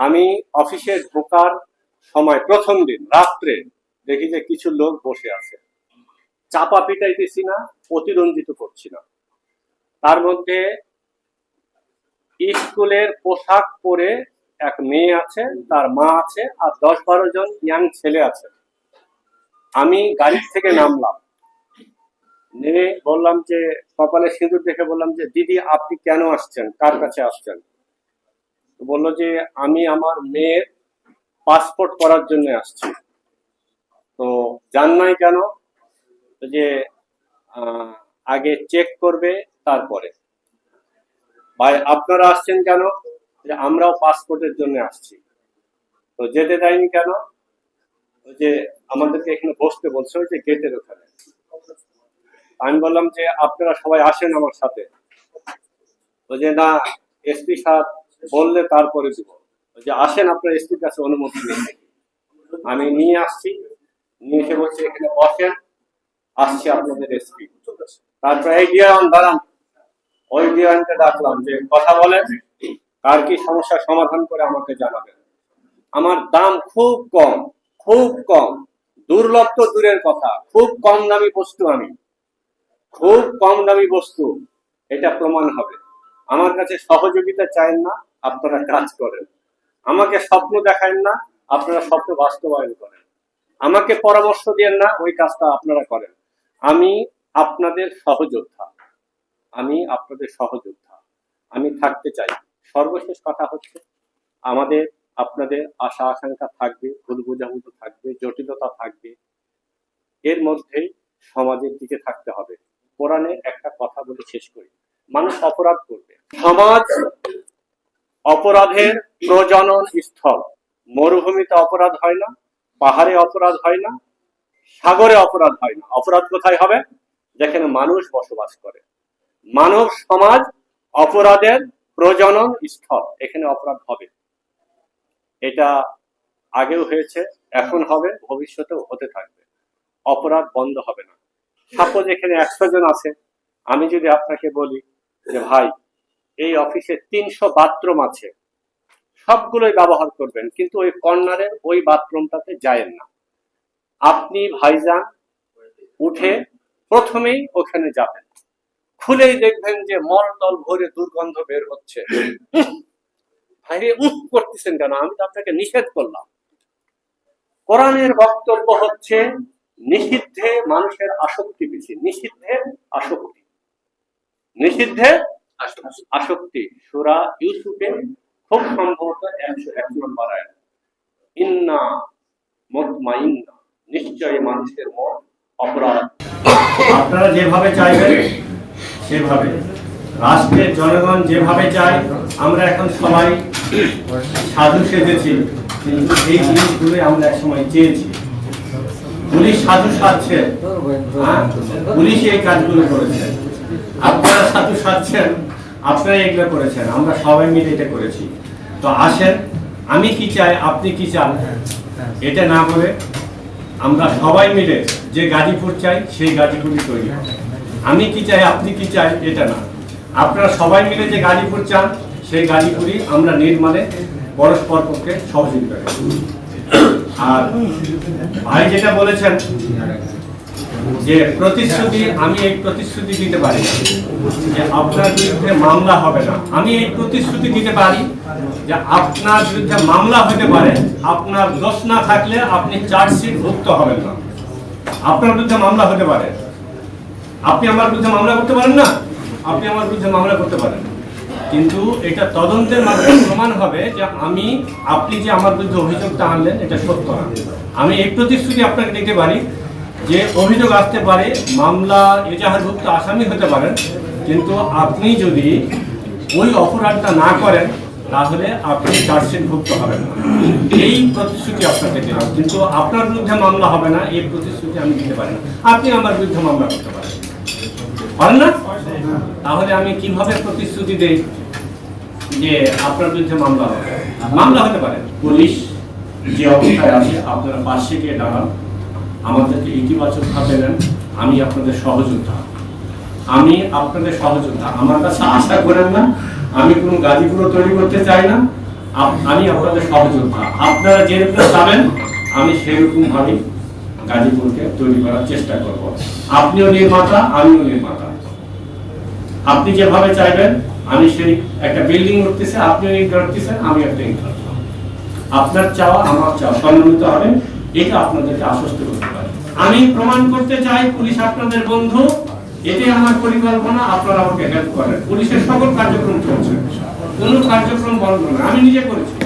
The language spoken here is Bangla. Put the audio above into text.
আমি অফিসে ঢোকার সময় প্রথম দিন, রাত্রে দেখি যে কিছু লোক বসে আছে। চাপা পিটাইতেছি না, অতিরঞ্জিত করছি না। তার মধ্যে স্কুলের পোশাক পরে এক মেয়ে আছে, তার মা আছে, আর দশ বারো জন ইয়াং ছেলে আছে। আমি গাড়ি থেকে নামলাম। নেমে বললাম যে, কপালে সিঁদুর দেখে বললাম যে, দিদি, আপনি কেন আসছেন? কার কাছে আসছেন? বলল যে, আমি আমার মেয়ের পাসপোর্ট করার জন্য আসছি। তো জান নাই কেন? যে আগে চেক করবে, তারপরে। ভাই, আপনারা আসছেন কেন? যে, আমরাও পাসপোর্টের জন্য আসছি। তো যেতে দেয়নি কেন? যে, আমাদেরকে এখানে বসতে বলছে, ওই যে গেটের ওখানে। আমি বললাম যে, আপনারা সবাই আসেন আমার সাথে। ওই যে, না এসপি সাহেব বললে তারপরে দিব। যে আসেন আপনার এসপির কাছে অনুমতি নিয়ে। আমি নিয়ে আসছি। নিয়ে এসে বলছি, এখানে বসেন। আসছে আপনাদের এসপি। তারপরে, এই ডিয়ান দাঁড়ান। ওই ডিয়ানকে ডাকলাম যে, কথা বলেন। কার কি সমস্যার সমাধান করে আমাকে জানাবেন। আমার দাম খুব কম খুব কম। দুর্লভ তো দূরের কথা। খুব কম দামি বস্তু আমি। খুব কম দামি বস্তু। এটা প্রমাণ হবে। আমার কাছে সহযোগিতা চান না। আপনারা কাজ করেন। আমাকে স্বপ্ন দেখান না, আপনারা স্বপ্ন বাস্তবায়ন করেন। আমাকে পরামর্শ দেন না, ওই কাজটা আপনারা করেন। আমি আপনাদের সহযোদ্ধা। আমি আপনাদের সহযোদ্ধা। আমি থাকতে চাই। সর্বশেষ কথা হচ্ছে, আমাদের, আপনাদের আশা আকাঙ্ক্ষা থাকবে, ভুল বোঝাবুঝি থাকবে, জটিলতা থাকবে। এর মধ্যেই সমাজের দিকে থাকতে হবে। কোরআনে একটা কথা বলে শেষ করি। মানুষ অপরাধ করবে। সমাজ অপরাধের প্রজনন স্থল। মরুভূমিতে অপরাধ হয় না, পাহাড়ে অপরাধ হয় না, সাগরে অপরাধ হয় না। অপরাধ কোথায় হবে? যেখানে মানুষ বসবাস করে। মানব সমাজ অপরাধের প্রজনন স্থল। এখানে অপরাধ হবে। এটা আগেও হয়েছে, এখন হবে, ভবিষ্যতেও হতে থাকবে। অপরাধ বন্ধ হবে না। সাপোজ এখানে একশো জন আছে, আমি যদি আপনাকে বলি যে, ভাই এই অফিসে তিনশো বাথরুম আছে। সবগুলোই ব্যবহার করবেন, কিন্তু ওই কর্নারের ওই বাথরুমটাতে যায়েন না। আপনি ভাইজান উঠে প্রথমেই ওখানে যাবেন। খুলেই দেখবেন যে মলটল ভরে দুর্গন্ধ বের হচ্ছে। ভাইরে উহ করতেছেন কেন? আমি তো আপনাকে নিষেধ করলাম। কোরআনের বক্তব্য হচ্ছে, নিষিদ্ধে মানুষের আসক্তি বেশি, নিষিদ্ধে আসক্তি। নিষিদ্ধে আসক্তি। সুরা ইউসুফে খুব সম্ভবত একশো এক নম্বর আয়াত। ইন্না নিশ্চয়ই মানুষের মন অপরাধ। আপনারা যেভাবে চাইবেন, সেভাবে। রাষ্ট্রের জনগণ যেভাবে চায়, আমরা এখন সবাই সাধু সেজেছি, কিন্তু এই জিনিসগুলো আমরা একসময় চেয়েছি। পুলিশ সাধু সাজছে। হ্যাঁ? পুলিশ এই কাজগুলো করেছে। আপনারা সাধু সাজছেন? আপনারা এগুলো করেছেন, আমরা সবাই মিলে এটা করেছি। তো আসেন, আমি কি চাই, আপনি কি চান? এটা না বলে আমরা সবাই মিলে যে গাজীপুর চাই, সেই গাজীপুরই তৈরি আমি কি চাই, আপনি কি চাই এটা না। আপনারা সবাই মিলে যে গাজীপুর চান, সেই গাজীপুরই আমরা নির্মাণে পরস্পর পক্ষে সহযোগিতা আর ভাই যেটা বলেছেন যে প্রতিশ্রুতি, আমি এই প্রতিশ্রুতি দিতে পারি যে আপনার বিরুদ্ধে মামলা হবে না। আমি এই প্রতিশ্রুতি দিতে পারি যে আপনার বিরুদ্ধে মামলা হতে পারে। আপনার দোষ না থাকলে আপনি চার্জশিট ভুক্ত হবেন না। আপনার বিরুদ্ধে মামলা হতে পারে। আপনি আমার বিরুদ্ধে মামলা করতে পারেন না? আপনি আমার বিরুদ্ধে মামলা করতে পারেন। কিন্তু এটা তদন্তের মাধ্যমে প্রমাণ হবে যে আমি, আপনি যে আমার বিরুদ্ধে অভিযোগটা আনলেন, এটা সত্য না। আমি এই প্রতিশ্রুতি আপনাকে দিতে পারি। যে অভিযোগ আসতে পারে, মামলা এজাহারভুক্ত আসামি হতে পারেন। কিন্তু আপনি যদি ওই অপরাধটা না করেন, তাহলে আপনি চার্জশিট ভুক্ত হবেন এই প্রতিশ্রুতি আপনাকে দিলাম। কিন্তু আপনার বিরুদ্ধে মামলা হবে না, এই প্রতিশ্রুতি আমি দিতে পারি না। আপনি আমার বিরুদ্ধে মামলা করতে পারেন। পারেন না? তাহলে আমি কীভাবে প্রতিশ্রুতি দেই যে আপনার বিরুদ্ধে মামলা হবে? মামলা হতে পারে। পুলিশ যে অবস্থায় আছে, আপনারা পাশে গিয়ে দাঁড়ান। আমাদেরকে ইতিবাচক ভাবে নেন আমি আপনাদের সহযোদ্ধা। আমি আপনাদের সহযোদ্ধা। আমার কাছে আশা করেন না, আমি কোনো গাজীপুরও তৈরি করতে চাই না। আমি আপনাদের সহযোদ্ধা। আপনারা যেরকম যাবেন আমি সেরকম ভাবে গাজীপুরকে তৈরি করার চেষ্টা করব। আপনিও নির্মাতা, আমিও নির্মাতা। আপনি যেভাবে চাইবেন, আমি সেই একটা বিল্ডিং উঠতেছে আপনিও ইট আমি একটা ইট আপনার চাওয়া, আমার চাওয়া। সম্মিলিত হবে এটা আপনাদেরকে আশ্বস্ত করতে পারি। আমি প্রমাণ করতে চাই, পুলিশ আপনাদের বন্ধু। এতে আমার পরিকল্পনা, আপনারা আমাকে হেল্প করেন। পুলিশের সকল কার্যক্রম চলছে। কোনো কার্যক্রম বন্ধ না আমি নিজে করেছি।